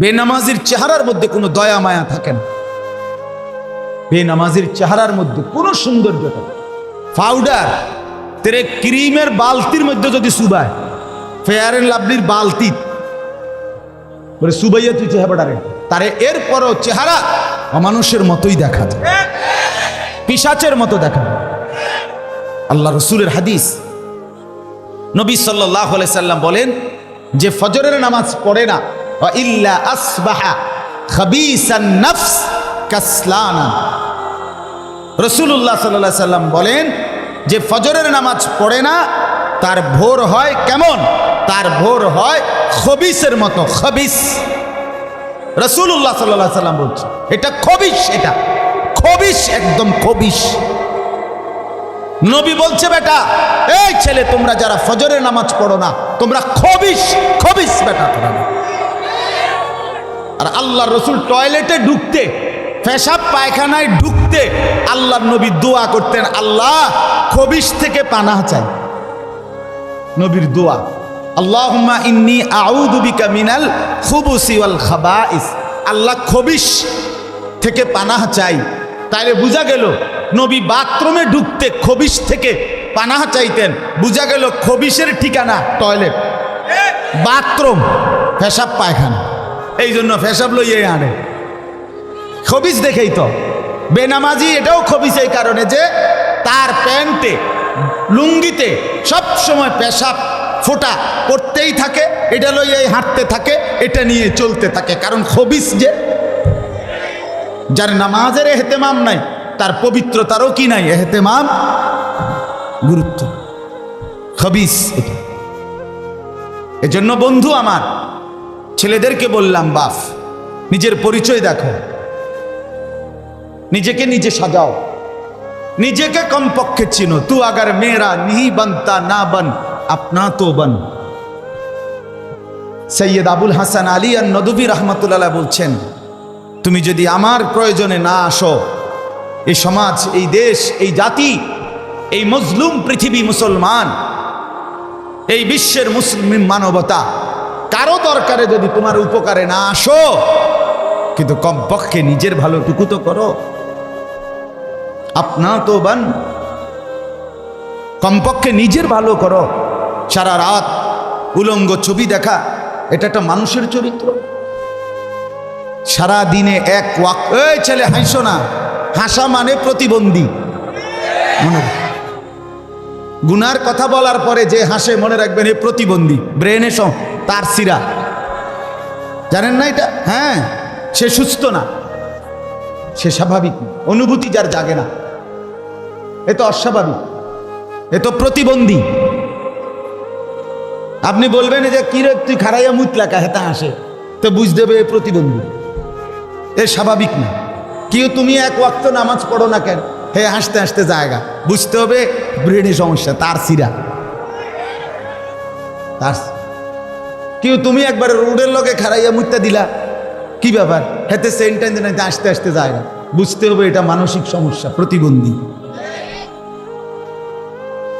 বেনামাজির চেহারার মধ্যে কোনো দয়া মায়া থাকে না। বেনামাজির চেহারার মধ্যে কোনো সৌন্দর্য থাকে পাউডার, তেরে ক্রিমের বালতির মধ্যে যদি সুবায়, ফেয়ার এন্ড লাভলির বালতি বলে সুবাইয়া তুই চেহারাটারে তারে এরপরও চেহারা অমানুষের মতোই দেখা যায়। পিসাচের মতো দেখা আল্লাহ রসুলের হাদিস। নবী সাল্লাহ সাল্লাম বলেন, যে ফজরের নামাজ পড়ে না ইল্লা আসবাহা বলেন, যে ফজরের নামাজ পড়ে না, তার ভোর হয় কেমন? তার ভোর হয় খবিসের মতো, খবিস। রসুল্লাহ সাল্লাহ সাল্লাম বলছে, এটা খবিস এটা। খবিস একদম খবিস। নবী বলছে, বেটা, এই ছেলে, তোমরা যারা ফজরের নামাজ পড়ো না, তোমরা খবিস খবিস বেটা তোমরা আর আল্লাহ রসুল টয়লেটে ঢুকতে, পেশাব পায়খানায় ঢুকতে আল্লাহ নবী দোয়া করতেন, আল্লাহ খবিশ থেকে পানাহ চাই। নবীর দোয়া, আল্লাহুম্মা ইন্নি আউযু বিকা মিনাল খুবুসি ওয়াল খাবাইস। আল্লাহ খবিস থেকে পানাহ চাই। তাইলে বোঝা গেল নবী বাথরুমে ঢুকতে খবিস থেকে পানাহ চাইতেন। বোঝা গেল খবিসের ঠিকানা টয়লেট, বাথরুম, পেশাব পায়খানা। এই জন্য পেশাব লইয়ে আনে। খবিস দেখেই তো। বেনামাজি এটাও খবিস এই কারণে যে তার প্যান্টে, লুঙ্গিতে সব সময় পেশাব ফোটা করতেই থাকে, এটা লইয়ে হাঁটতে থাকে, এটা নিয়ে চলতে থাকে। কারণ খবিস যে, যার নামাজের এহতেমাম নাই, তার পবিত্রতারও কি নাই? এহতেমাম গুরুত্ব। খবিস এজন্য বন্ধু আমার ছেলেদেরকে বললাম, বাফ, নিজের পরিচয় দেখো। নিজেকে নিজে সাজাও। নিজেকে কমপক্ষে চিনো। তু আগার মেয়েরা নিহি বনতা না বন, আপনা তো বন। সৈয়দ আবুল হাসান আলী আর নদবী রহমতুল্লাহ বলছেন, তুমি যদি আমার প্রয়োজনে না আসো, এই সমাজ, এই দেশ, এই জাতি, এই মজলুম পৃথিবী মুসলমান, এই বিশ্বের মুসলিম মানবতা কারও দরকারে যদি তোমার উপকারে না আসো, কিন্তু কমপক্ষে নিজের ভালোটুকু তো করো। আপনা তো বান কমপক্ষে নিজের ভালো করো। সারা রাত উলঙ্গ ছবি দেখা, এটা একটা মানুষের চরিত্র। সারা দিনে এক ওয়াক এই ছেলে, হাসো না। হাসা মানে প্রতিবন্ধী। মনে। গুনার কথা বলার পরে যে হাসে, মনে রাখবেন এ প্রতিবন্ধী ব্রেনে সহ তার সিরা জানেন না এটা? হ্যাঁ সে সুস্থ না, সে স্বাভাবিক অনুভূতি যার জাগে না। এ তো অস্বাভাবিক, এ তো প্রতিবন্ধী। আপনি বলবেন যে, কি রে, তুই খারাইয়া মুতলাকা হেতা হাসে? তো বুঝ দেবে এ প্রতিবন্ধী। এ স্বাভাবিক না। কেউ তুমি এক ওয়াক্ত নামাজ পড়ো না কেন? হে, হাসতে হাসতে জায়গা। বুঝতে হবে ব্রেনে সমস্যা, তার সিরা। তার কেউ, তুমি একবার রোডের লগে খারাইয়া মুত্তা দিলা? কি ব্যাপার? হেতে সেন্টেন্স নাইতে আসতে আসতে যায় না। বুঝতে হবে এটা মানসিক সমস্যা, প্রতিবন্ধী।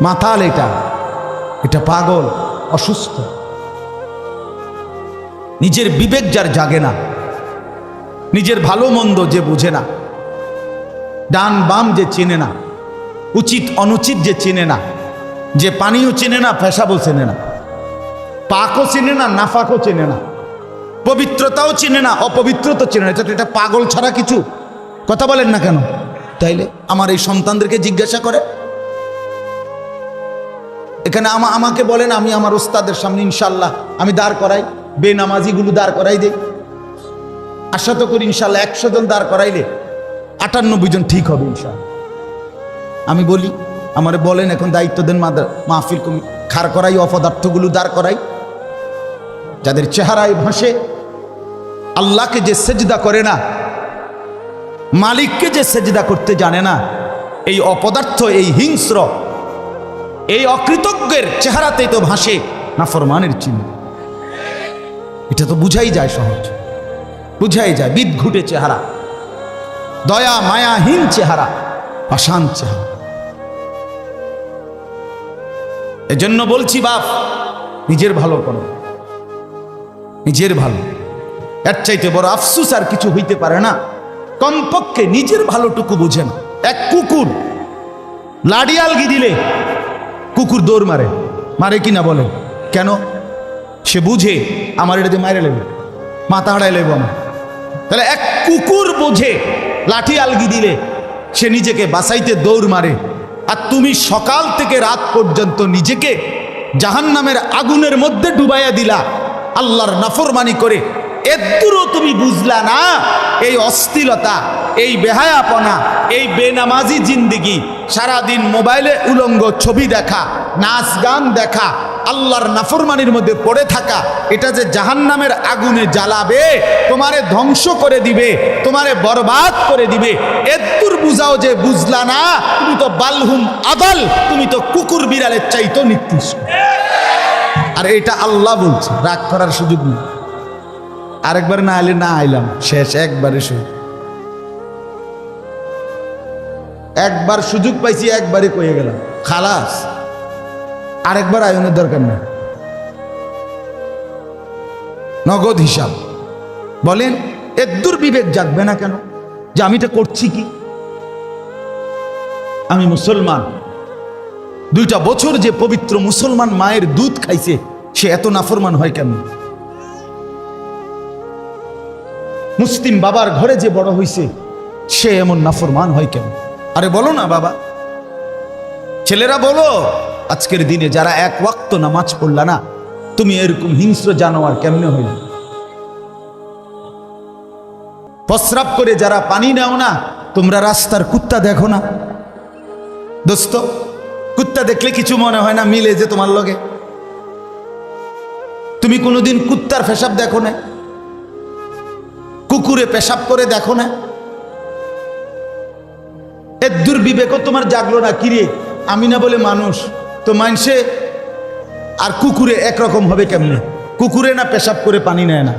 মাথাল এটা। এটা পাগল, অসুস্থ। নিজের বিবেক যার জাগে না, নিজের ভালো মন্দ যে বুঝে না, ডান বাম যে চেনে না উচিত, অনুচিত যে চেনে না। যে পানিও চেনে না, পেশাবও চেনে না। পাকও চেনে না, নাফাকও চেনে না। পবিত্রতাও চেনে না, অপবিত্রতা চেনে না। এটা পাগল ছাড়া কিছু। কথা বলেন না কেন? তাইলে আমার এই সন্তানদেরকে জিজ্ঞাসা করে। এখানে আমা আমাকে বলেন, আমি আমার ওস্তাদের সামনে ইনশাল্লাহ আমি দাঁড় করাই, বেনামাজিগুলো দাঁড় করাই দেই। আশা তো করি ইনশাল্লাহ একশো জন দাঁড় করাইলে আটানব্বই জন ঠিক হবে ইনশাল্লাহ। আমি বলি, আমারে বলেন এখন দায়িত্ব দেন মাহফিল কমি খার করাই, অপদার্থগুলো দাঁড় করাই। যাদের চেহারায় ভাসে, আল্লাহকে যে সেজদা করে না, মালিককে যে সেজদা করতে জানে না, এই অপদার্থ, এই হিংস্র, এই অকৃতজ্ঞের চেহারাতেই তো ভাসে নাফরমানের চিহ্ন। এটা তো বুঝাই যায় সহজ। বুঝাই যায় বিদ ঘুটে চেহারা, দয়া, মায়াহীন চেহারা, পাষাণ চেহারা। এজন্য বলছি, বাপ, নিজের ভালো করো। নিজের ভালো। এর চাইতে বড় আফসুস আর কিছু হইতে পারে না। কমপক্ষে নিজের ভালোটুকু বুঝেন এক কুকুর, লাডি আলগি দিলে কুকুর দৌড় মারে। মারে কি না বলে? কেন? সে বুঝে আমার এটা দিয়ে মারে লেবে। মাথা হারাই লেবো আমার। তাহলে এক কুকুর বোঝে, লাঠি আলগি দিলে সে নিজেকে বাসাইতে দৌড় মারে। আর তুমি সকাল থেকে রাত পর্যন্ত নিজেকে জাহান্নামের আগুনের মধ্যে ডুবাইয়া দিলা, আল্লাহর নাফরমানি করে। এদুরও তুমি বুঝলা না, এই অস্থিরতা এই বেহায়াপনা, এই বেনামাজি জিন্দিগি, সারাদিন মোবাইলে উলঙ্গ ছবি দেখা, নাচ গান দেখা আল্লাহর নাফরমানির মধ্যে পড়ে থাকা, এটা যে জাহান্নামের আগুনে জ্বালাবে, তোমারে ধ্বংস করে দিবে, তোমারে বরবাদ করে দিবে এদুর বুঝাও যে বুঝলা না, তুমি তো বালহুম আদল, তুমি তো কুকুর বিড়ালের চাইতো নিকৃষ্ট। আর এটা আল্লাহ বলছে, রাগ করার সুযোগ নেই। আরেকবার না আইলে না আইলাম, শেষ, একবারে শুধু একবার সুযোগ পাইছি, একবারে কয়ে গেলাম, খালাস। আরেকবার আয়নের দরকার নেই। নগদ হিসাব। বলেন এদুর বিবেক জাগবে না কেন? যে আমি এটা করছি কি? আমি মুসলমান। দুইটা বছর যে পবিত্র মুসলমান মায়ের দুধ খাইছে, সে এত নাফরমান হয় কেন? মুসলিম বাবার ঘরে যে বড় হইছে, সে এমন নাফরমান হয় কেন? আরে বলো না বাবা। ছেলেরা বলো আজকের দিনে যারা এক ওয়াক্ত নামাজ পড়লা না, তুমি এরকম হিংস্র জানোয়ার কেমনে হইল? প্রস্রাব করে যারা পানি নাও না, তোমরা রাস্তার কুত্তা দেখো না। দোস্ত, কুত্তা দেখলে কিছু মনে হয় না মিলে যে তোমার লগে? তুমি কোনোদিন কুত্তার পেশাব দেখো না? কুকুরে পেশাব করে দেখো না? এর দুর্বিবেকও তোমার জাগলো না, কিরে? আমি না বলে মানুষ। তো মানুষে আর কুকুরে একরকম হবে কেমনে? কুকুরে না পেশাব করে পানি নেয় না।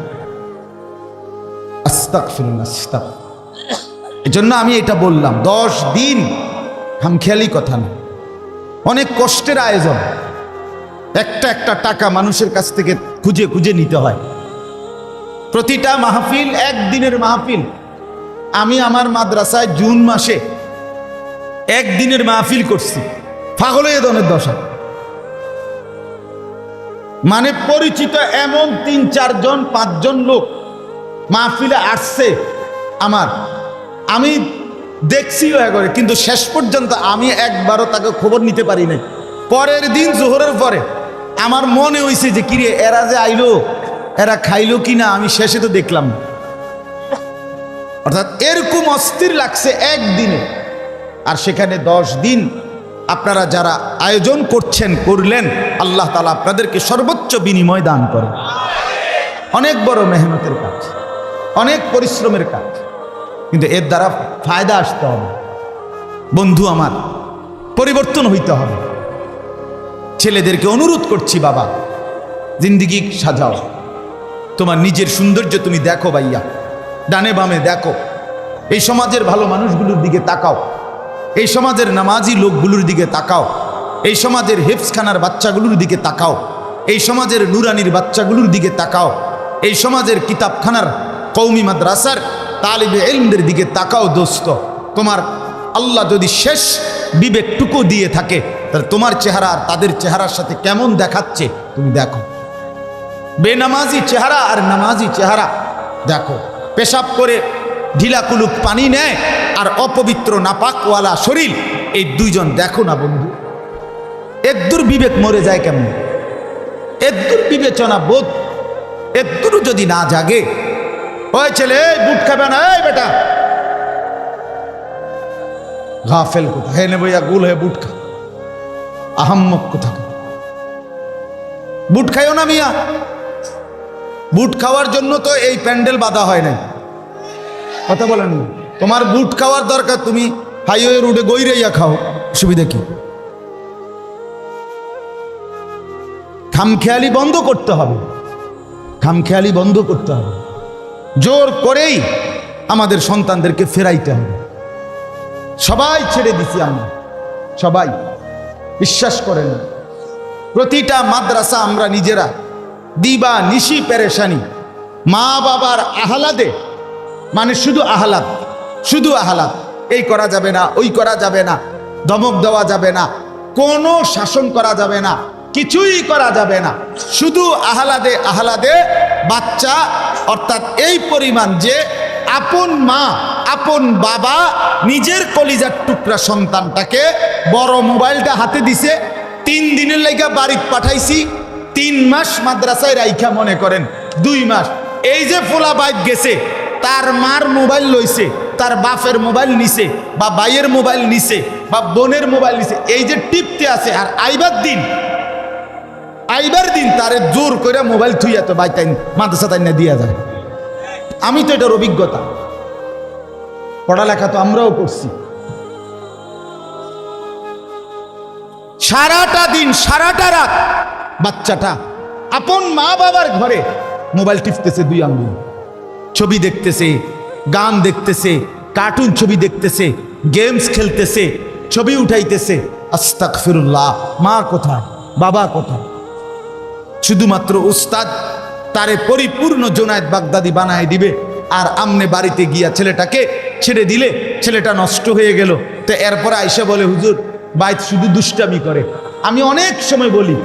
এজন্য আমি এটা বললাম, দশ দিন হামখেয়ালি কথা না। অনেক কষ্টের আয়োজন। একটা একটা টাকা মানুষের কাছ থেকে খুঁজে খুঁজে নিতে হয়। প্রতিটা মাহফিল, একদিনের মাহফিল। আমি আমার মাদ্রাসায় জুন মাসে একদিনের মাহফিল করছি। পাগল হয়ে দনের দশা। মানে পরিচিত এমন তিন, চারজন, পাঁচজন লোক মাহফিলে আসছে আমার। আমি দেখছি করে কিন্তু শেষ পর্যন্ত আমি একবারও তাকে খবর নিতে পারি নাই। পরের দিন জোহরের পরে আমার মনে হয়েছে যে, কিরে, এরা যে আইলো, এরা খাইলো কি না? আমি শেষে তো দেখলাম অর্থাৎ এরকম অস্থির লাগছে একদিনে। আর সেখানে দশ দিন আপনারা যারা আয়োজন করছেন, করলেন, আল্লাহ তালা আপনাদেরকে সর্বোচ্চ বিনিময় দান করেন অনেক বড় মেহনতের কাজ, অনেক পরিশ্রমের কাজ, কিন্তু এর দ্বারা ফায়দা আসতে হবে। বন্ধু আমার, পরিবর্তন হইতে হবে। ছেলেদেরকে অনুরোধ করছি, বাবা, জিন্দিগি সাজাও। তোমার নিজের সৌন্দর্য তুমি দেখো, ভাইয়া। ডানে বামে দেখো। এই সমাজের ভালো মানুষগুলোর দিকে তাকাও। এই সমাজের নামাজি লোকগুলোর দিকে তাকাও। এই সমাজের হেফসখানার বাচ্চাগুলোর দিকে তাকাও। এই সমাজের নুরানির বাচ্চাগুলোর দিকে তাকাও। এই সমাজের কিতাবখানার কৌমি মাদ্রাসার তালিবে এলমদের দিকে তাকাও দোস্ত। তোমার আল্লাহ যদি শেষ বিবেকটুকু দিয়ে থাকে, তাহলে তোমার চেহারা আর তাদের চেহারার সাথে কেমন দেখাচ্ছে তুমি দেখো। বেনামাজি চেহারা আর নামাজি চেহারা, দেখো। পেশাব করে ঢিলা কুলুক পানি নেয় আর অপবিত্র নাপাকওয়ালা শরীর। এই দুইজন দেখো না বন্ধু। এদ্দুর বিবেক মরে যায় কেমন? এদ্দুর বিবেচনা বোধ এদ্দুর যদি না জাগে। ওই ছেলে বুট খাবে না, এই বেটা। গাফেল কোথা হে নেবইয়া গুল, হে বুট খা। আহাম্মক কোথা বুট খাইও না মিয়া। বুট খাওয়ার জন্য তো এই প্যান্ডেল বাঁধা হয় নাই। কথা বলেন। তোমার বুট খাওয়ার দরকার, তুমি হাইওয়ে রোডে গৈরাইয়া খাও। সুবিধা কি? খামখেয়ালি বন্ধ করতে হবে। খামখেয়ালি বন্ধ করতে হবে। জোর করেই আমাদের সন্তানদেরকে ফেরাইতে হবে। সবাই ছেড়ে দিছি আমরা। সবাই। বিশ্বাস করেন, প্রতিটা মাদ্রাসা আমরা নিজেরা। দিবা নিশি পেরেশানি। মা বাবার আহ্লাদে মানে শুধু আহ্লাদ শুধু আহ্লাদ এই করা যাবে না, ওই করা যাবে না, ধমক দেওয়া যাবে না, কোনো শাসন করা যাবে না, কিছুই করা যাবে না। শুধু আহ্লাদে আহ্লাদে বাচ্চা, অর্থাৎ এই পরিমাণ যে আপন মা, আপন বাবা নিজের কলিজার টুকরা সন্তানটাকে বড় মোবাইলটা হাতে দিছে, তিন দিনের লাইগা বাড়িতে পাঠাইছি, তিন মাস মাদ্রাসায় রাইখা মনে করেন, দুই মাস। এই যে ফোলা বাইক গেছে তার মার মোবাইল লইছে, তার বাপের মোবাইল নিছে, বা ভাইয়ের মোবাইল নিছে, বা বোনের মোবাইল নিছে, এই যে টিপতে আছে, আর আইবার দিন আইবার দিন তারে জোর করে মোবাইল থুইয়া তো বাইক তাই মাদ্রাসা তাই না দিয়া যায়। আমি তো এটার অভিজ্ঞতা। পড়ালেখা তো আমরাও করছি। সারাটা দিন, সারাটা রাত বাচ্চাটা আপন মা বাবার ঘরে মোবাইল টিপতেছে দুই আঙ্গুল। ছবি দেখতেছে, গান দেখতেছে কার্টুন ছবি দেখতেছে গেমস খেলতেছে, ছবি উঠাইতেছে। আস্তাক ফিরুল্লাহ মা কোথায় বাবা কোথায় শুধুমাত্র উস্তাদ তারে পরিপূর্ণ জোনায়েত বাগদাদি বানায় দিবে, আর আমনে বাড়িতে গিয়া ছেলেটাকে ছেড়ে দিলে ছেলেটা নষ্ট হয়ে গেল। তো এরপরে আইসা বলে, হুজুর, বাইত শুধু দুষ্টামি করে। আমি অনেক সময় বলি,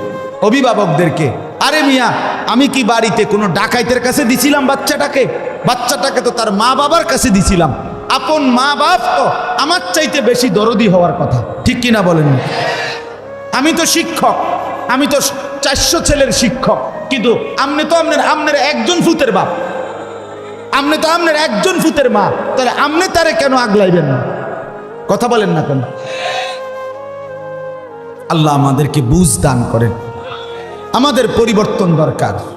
অভিভাবকদেরকে আরে মিয়া, আমি কি বাড়িতে কোনো ডাকাইতের কাছে দিছিলাম বাচ্চাটাকে? বাচ্চাটাকে তো তার মা বাবার কাছে দিছিলাম। আপন মা বাপ তো আমার চাইতে বেশি দরদি হওয়ার কথা, ঠিক কিনা বলেন আমি তো শিক্ষক, আমি তো চারশো ছেলের শিক্ষক, কিন্তু আপনি তো আপনার আপনার একজন ফুতের বাপ। আপনি তো আপনার একজন ফুতের মা, তাহলে আমনে তারে কেন আগলাইবেন না? কথা বলেন না কেন? আল্লাহ আমাদেরকে বুঝ দান করেন। আমাদের পরিবর্তন দরকার।